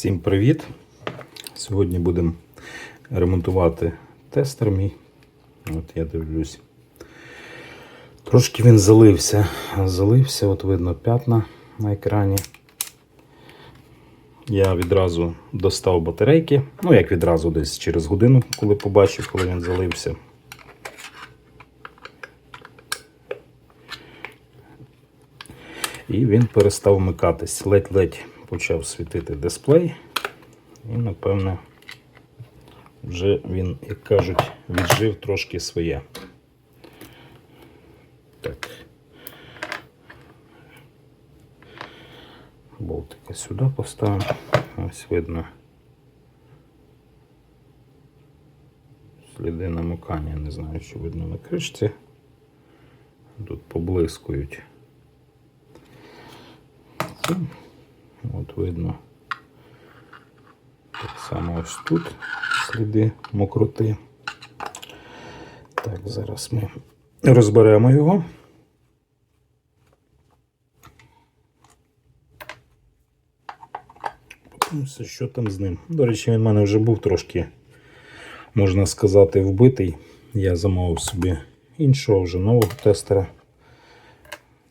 Всім привіт! Сьогодні будемо ремонтувати тестер мій. От я дивлюсь. Трошки він залився. Залився, от видно п'ятна на екрані. Я відразу достав батарейки. Ну, як відразу, десь через годину, коли побачив, коли він залився. І він перестав вмикатись. Ледь-ледь почав світити дисплей. І, напевне, вже він, як кажуть, віджив трошки своє. Так. Болтика сюди поставимо. Ось видно. Сліди намикання, не знаю, що видно на кришці. Тут поблискують. От видно. Так само ось тут сліди мокроти. Так, зараз ми розберемо його. Подивимося, що там з ним. До речі, він в мене вже був трошки, можна сказати, вбитий. Я замовив собі іншого вже нового тестера.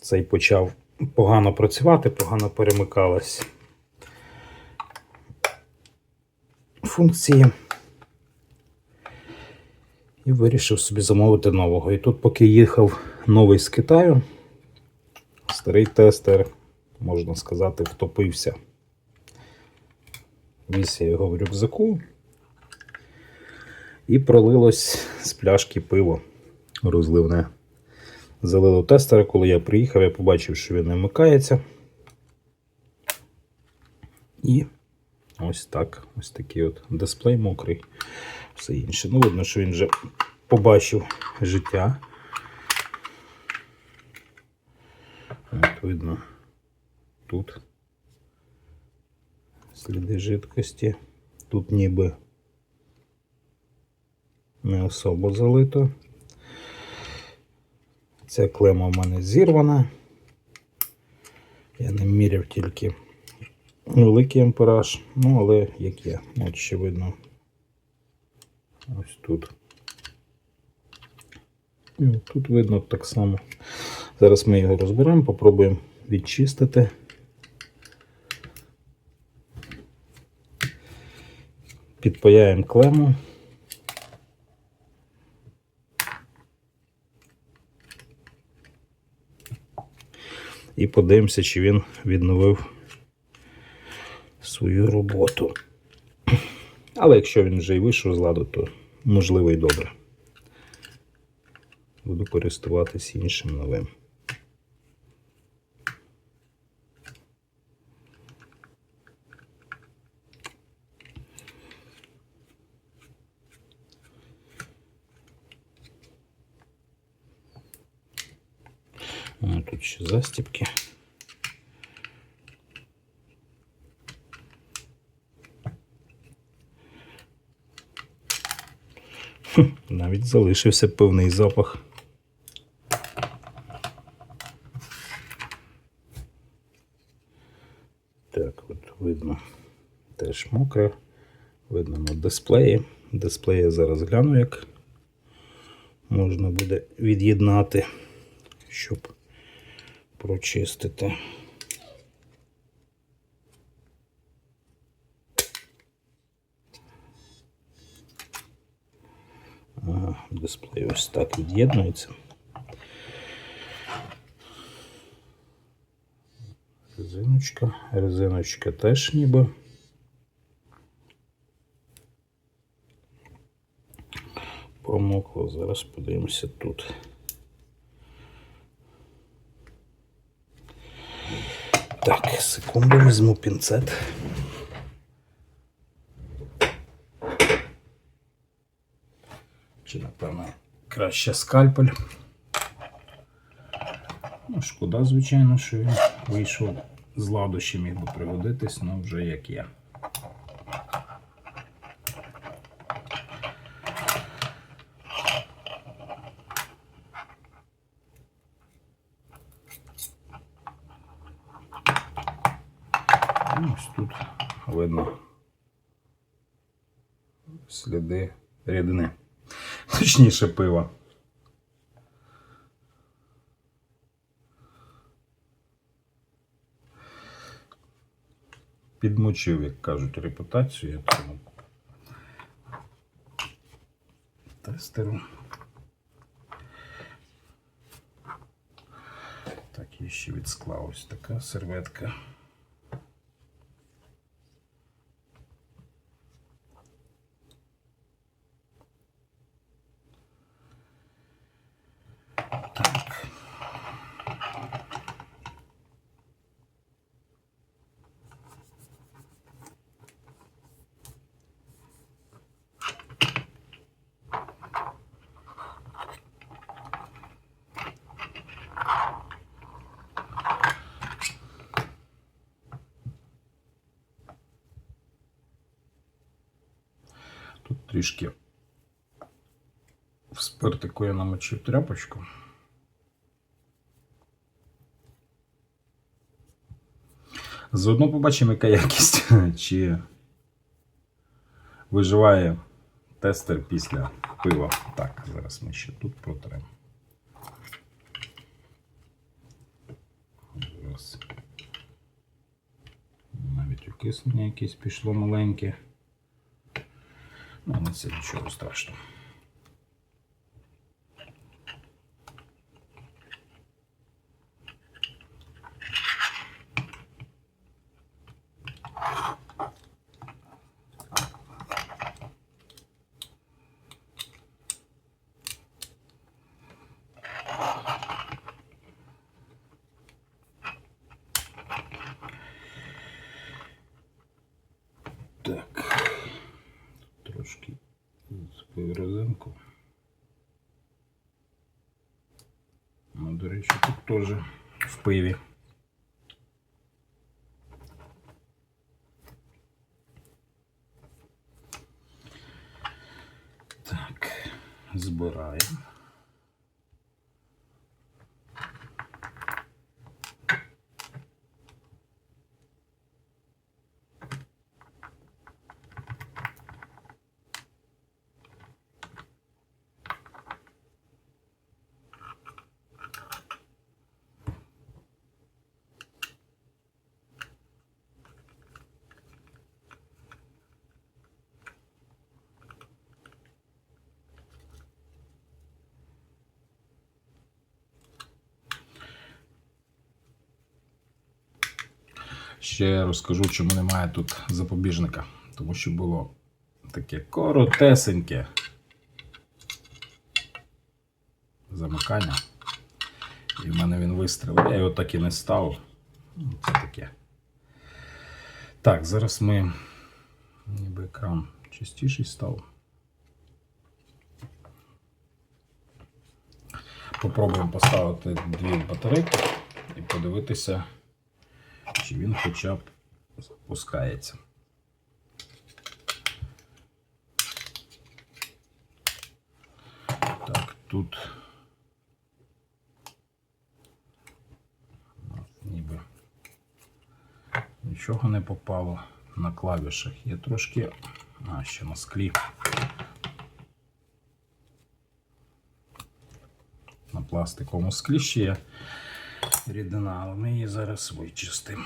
Цей почав погано працювати, погано перемикалась функції. І вирішив собі замовити нового. І тут, поки їхав новий з Китаю, старий тестер, можна сказати, втопився. Віз я його в рюкзаку і пролилось з пляшки пиво розливне. Залило тестера, коли я приїхав, я побачив, що він не вмикається. І ось так, ось такий от дисплей мокрий. Все інше. Ну, видно, що він вже побачив життя. От видно тут сліди жидкості. Тут ніби не особо залито. Ця клема в мене зірвана. Я не міряв тільки великий ампераж, ну але як є, от ще видно. Ось тут. І тут видно так само. Зараз ми його розберемо, попробуємо відчистити. Підпаяємо клему. І подивимося, чи він відновив свою роботу. Але якщо він вже й вийшов з ладу, то можливо і добре. Буду користуватись іншим новим. Тут ще застіпки. Хм, Навіть залишився певний запах. Так, от видно теж мокре. Видно на дисплеї. Дисплей я зараз гляну, як можна буде від'єднати, щоб прочистити. Ага, дисплей ось так від'єднується. Резиночка, резиночка теж ніби. Промокло, зараз подивимося тут. Так, секунду візьму пінцет. Чи, напевно, краще скальпель. Ну, шкода, звичайно, що він вийшов з ладу, ще міг би пригодитись, але вже як є. Ну, Ось тут видно сліди рідини. Точніше пива. Підмочив, як кажуть, репутацію цьому тестеру. Так, і ще від скла ось така серветка. Так. Тут трішки в спиртику я намочив тряпочку. Заодно побачимо, яка якість, чи виживає тестер після пива. Так, зараз ми ще тут протремо. Навіть окиснення якесь пішло маленьке. Ну, але це нічого страшного. Так. Трошки збив резинку. Ну, до речі, тут теж в пиві. Так, збираємо. Ще розкажу, чому немає тут запобіжника. Тому що було таке коротесеньке замикання. І в мене він вистрілив. Я його так і не ставив. Ну, Це таке. Так, зараз ми ніби екран чистіший став. Попробуємо поставити дві батарейки і подивитися чи він хоча б запускається. Так, тут ніби нічого не попало на клавішах. Є трошки, а ще на склі. На пластиковому склі ще є рідина, але ми її зараз вичистимо.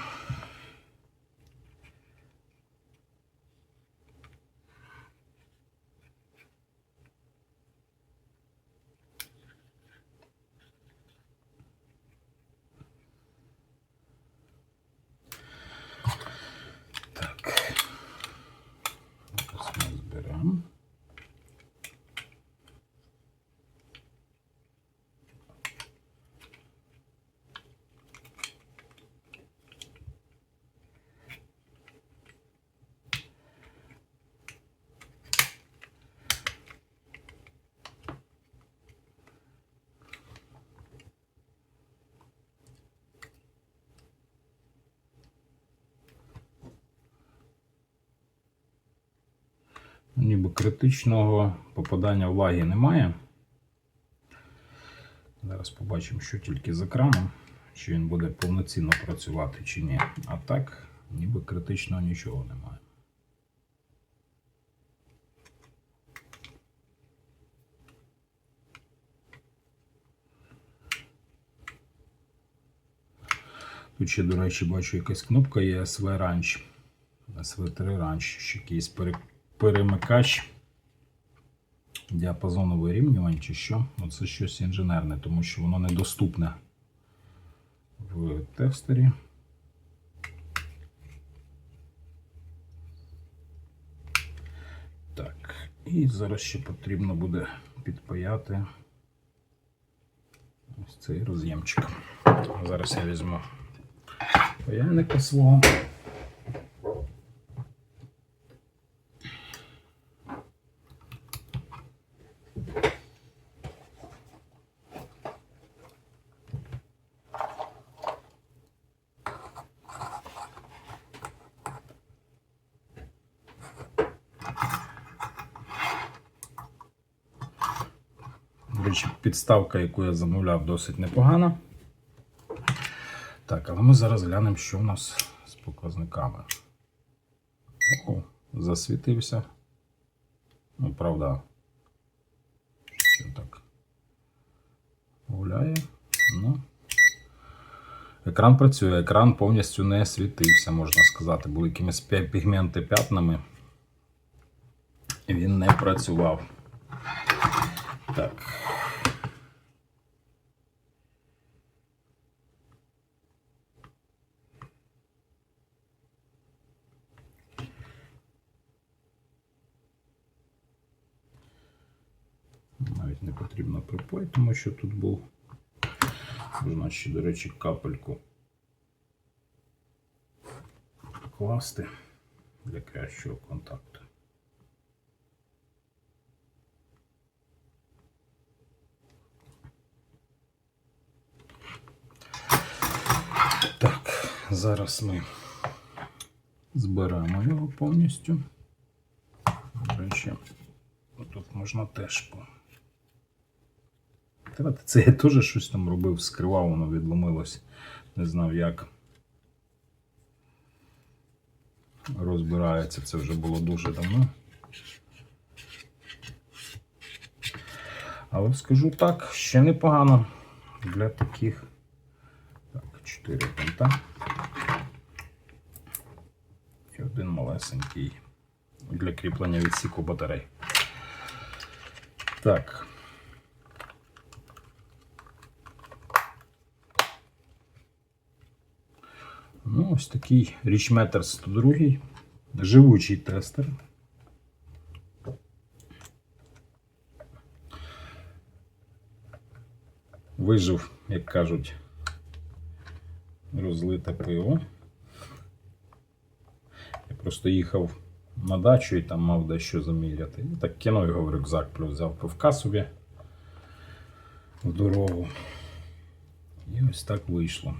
ніби критичного попадання влаги немає. Зараз побачимо, що тільки з екраном, чи він буде повноцінно працювати чи ні. А так, ніби критичного нічого немає. Тут ще, до речі, бачу якась кнопка є SV Ranch, SV3 Ranch, ще якийсь перекладання перемикач діапазону вирівнювань чи що. Ну, це щось інженерне, тому що воно недоступне в тестері. Так, і зараз ще потрібно буде підпаяти ось цей роз'ємчик. Зараз я візьму паяльника свого. До речі, підставка, яку я замовляв, досить непогана. Так, але ми зараз глянемо, що у нас з показниками. О, засвітився. Ну, правда. Що так гуляє. Ну. Екран працює, екран повністю не світився, можна сказати. Були якимись пігменти п'ятнами. Він не працював. Так. Навіть не потрібно припой, тому що тут був. Можна ще, до речі, капельку класти для кращого контакту. Так, зараз ми зберемо його повністю. До речі, тут можна теж по. Це я теж щось там робив, скривав, воно відломилось. Не знав як. Розбирається, це вже було дуже давно. Але скажу так, ще непогано для таких. Так, 4 пента. І один малесенький для кріплення відсіку батарей. Так. Ну, ось такий річметр 102, живучий тестер. Вижив, як кажуть, розлите пиво. Я просто їхав на дачу і там мав дещо заміряти. І так кинув його в рюкзак, плюс взяв пивка собі в дорогу. І ось так вийшло.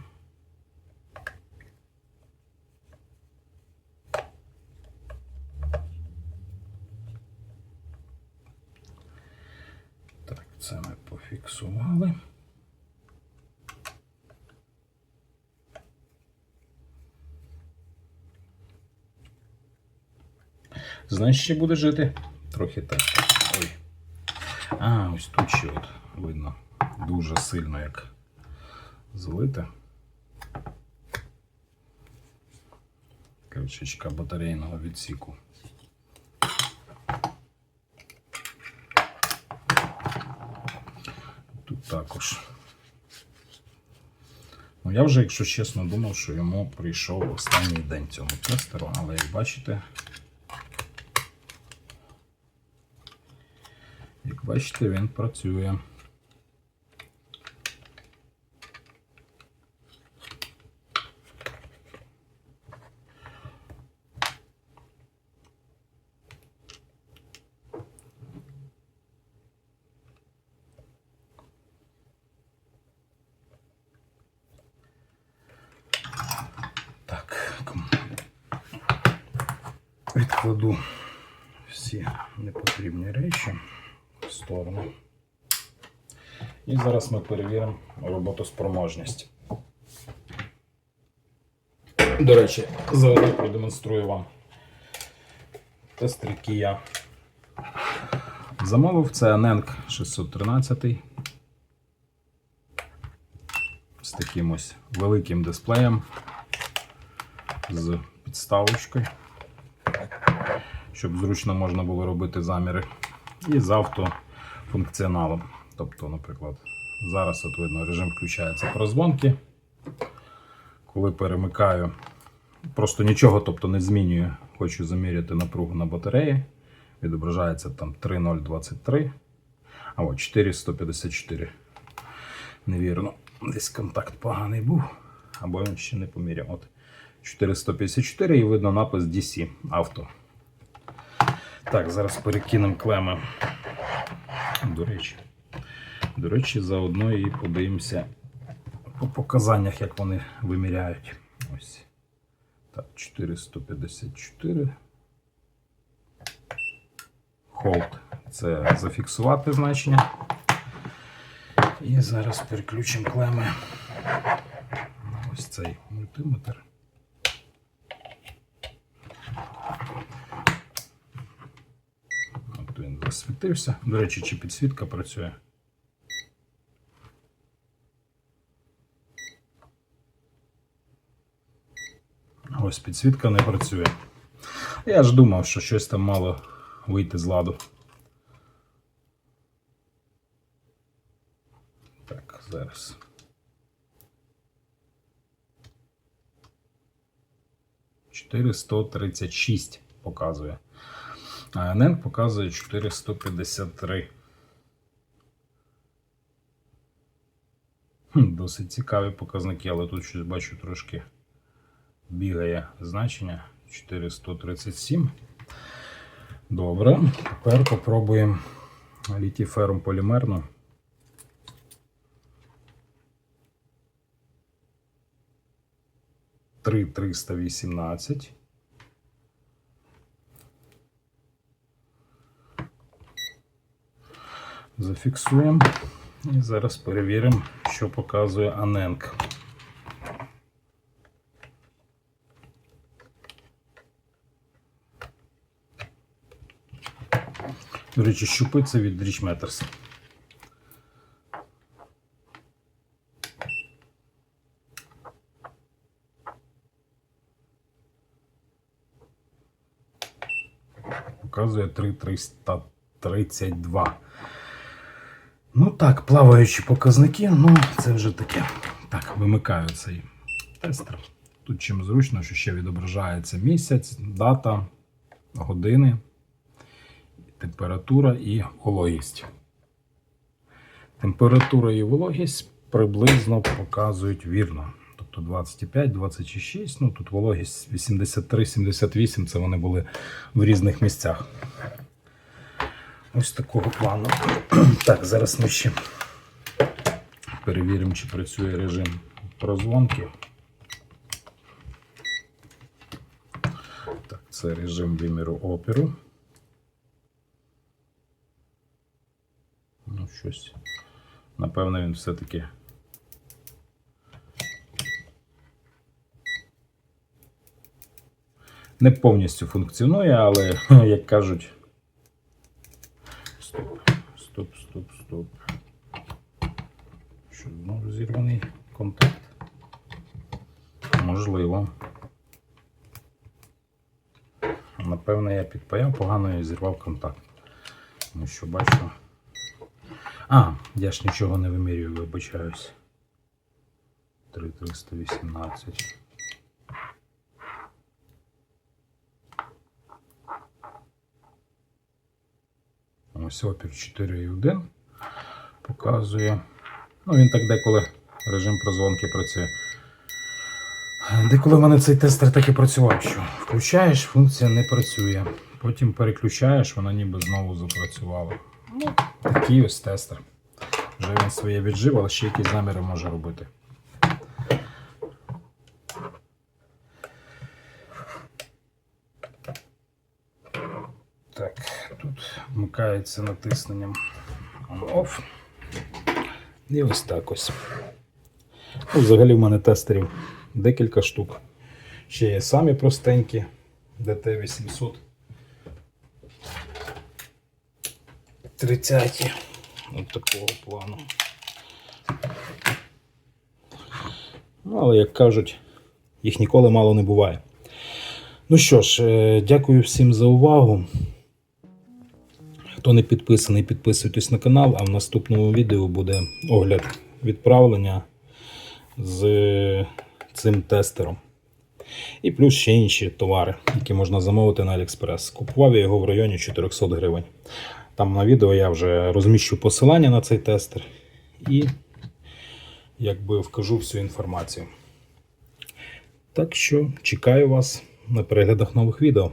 Так, це ми пофіксували. Знаєш, ще буде жити? Трохи так. Ой. А, ось тут ще от видно дуже сильно як злите. Кришечка батарейного відсіку. Тут також. Ну, я вже, якщо чесно, думав, що йому прийшов останній день цьому тестеру, але як бачите, як бачите, він працює. Так, ком- відкладу всі непотрібні речі в сторону. І зараз ми перевіримо роботоспроможність. До речі, заодно продемонструю вам тест, який я замовив. Це Aneng 613 з таким ось великим дисплеєм з підставочкою, щоб зручно можна було робити заміри. І з автофункціоналом. Тобто, наприклад, зараз от видно, режим включається прозвонки. Коли перемикаю, просто нічого тобто, не змінюю. Хочу заміряти напругу на батареї. Відображається там 3.023. А от 4,154. Невірно. Десь контакт поганий був. Або він ще не поміряв. От 454 і видно напис DC авто. Так, зараз перекинемо клеми. До речі. До речі, заодно і подивимося по показаннях, як вони виміряють. Ось. Так, 454. Hold. Це зафіксувати значення. І зараз переключимо клеми на ось цей мультиметр. Засвітився. До речі, чи підсвітка працює? Ось підсвітка не працює. Я ж думав, що щось там мало вийти з ладу. Так, зараз. Шість показує. А НН показує 453. Хм, Досить цікаві показники, але тут щось бачу трошки бігає значення 437. Добре, тепер попробуємо літій-ферум полімерну. Три триста вісімнадцять. Зафіксуємо і зараз перевіримо, що показує Аненк. До речі, щупиться від Rich Matters. Показує 3,332. Ну так, плаваючі показники, ну це вже таке. Так, вимикаю цей тестер. Тут чим зручно, що ще відображається місяць, дата, години температура і вологість. Температура і вологість приблизно показують вірно. Тобто 25, 26, ну тут вологість 83-78, це вони були в різних місцях. Ось такого плану. Так, зараз ми ще перевіримо, чи працює режим прозвонки. Так, це режим виміру опіру. Ну, щось. Напевно, він все-таки. Не повністю функціонує, але, як кажуть. Стоп, стоп, стоп. Що знову зірваний контакт? Можливо. Напевно, я підпаяв, погано я зірвав контакт. Тому що бачу. А, я ж нічого не вимірюю, вибачаюсь. 3318. Ось опір 4,1 показує. Ну, він так деколи режим прозвонки працює. Деколи в мене цей тестер так і працював, що включаєш, функція не працює. Потім переключаєш, вона ніби знову запрацювала. Ну, такий ось тестер. Вже він своє віджив, але ще якісь заміри може робити. Так, тут вмикається натисненням on-off. І ось так ось. Ну, взагалі в мене тестерів декілька штук. Ще є самі простенькі DT800. 30 от такого плану. Ну, але як кажуть, їх ніколи мало не буває. Ну що ж, е, дякую всім за увагу. Хто не підписаний, підписуйтесь на канал, а в наступному відео буде огляд відправлення з цим тестером. І плюс ще інші товари, які можна замовити на AliExpress. Купував я його в районі 400 гривень. Там на відео я вже розміщу посилання на цей тестер і якби вкажу всю інформацію. Так що чекаю вас на переглядах нових відео.